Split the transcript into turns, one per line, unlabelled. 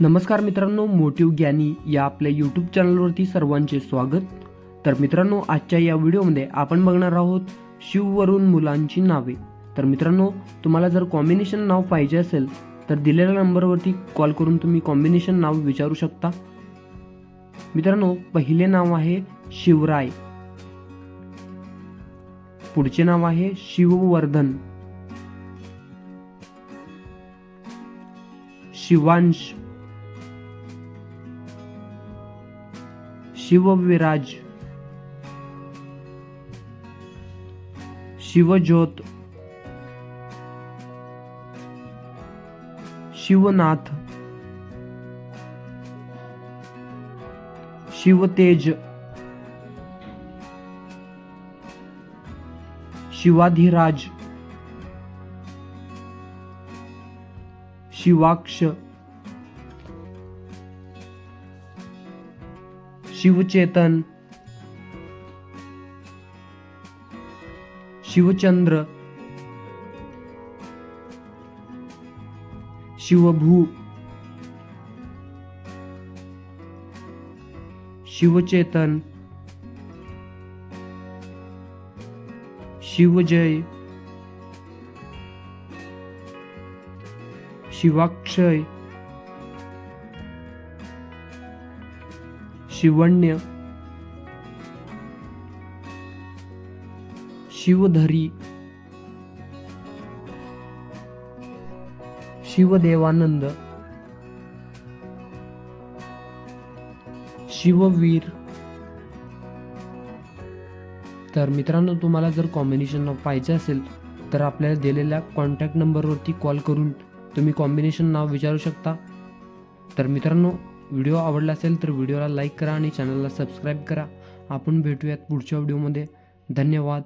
नमस्कार मित्रांनो मोटिव ज्ञानी या आपल्या यूट्यूब चॅनलवरती सर्वांचे स्वागत. तर मित्रांनो आजच्या या व्हिडिओमध्ये आपण बघणार आहोत शिववरून मुलांची नावे. तर मित्रांनो तुम्हाला जर कॉम्बिनेशन नाव पाहिजे असेल तर दिलेल्या नंबरवरती कॉल करून तुम्ही कॉम्बिनेशन नाव विचारू शकता. मित्रांनो पहिले नाव आहे शिवराय. पुढचे नाव आहे शिववर्धन. शिवांश. शिवविराज. शिवज्योत. शिवनाथ. शिवतेज. शिवाधिराज. शिवाक्ष. शिवचेतन शिवचंद्र शिवभू शिवचेतन शिवजय शिवाक्षय शिवण्य शिवधरी शिवदेवानंद शिववीर. तर मित्रांनो तुम्हाला जर कॉम्बिनेशन नाव पाहिजे असेल तर आपल्याला दिलेल्या कॉन्टॅक्ट नंबरवरती कॉल करून तुम्ही कॉम्बिनेशन नाव विचारू शकता. तर मित्रांनो व्हिडिओ आवडला असेल तर व्हिडिओला लाईक करा आणि चॅनलला सबस्क्राईब करा. आपण भेटूयात पुढच्या व्हिडिओमध्ये. धन्यवाद.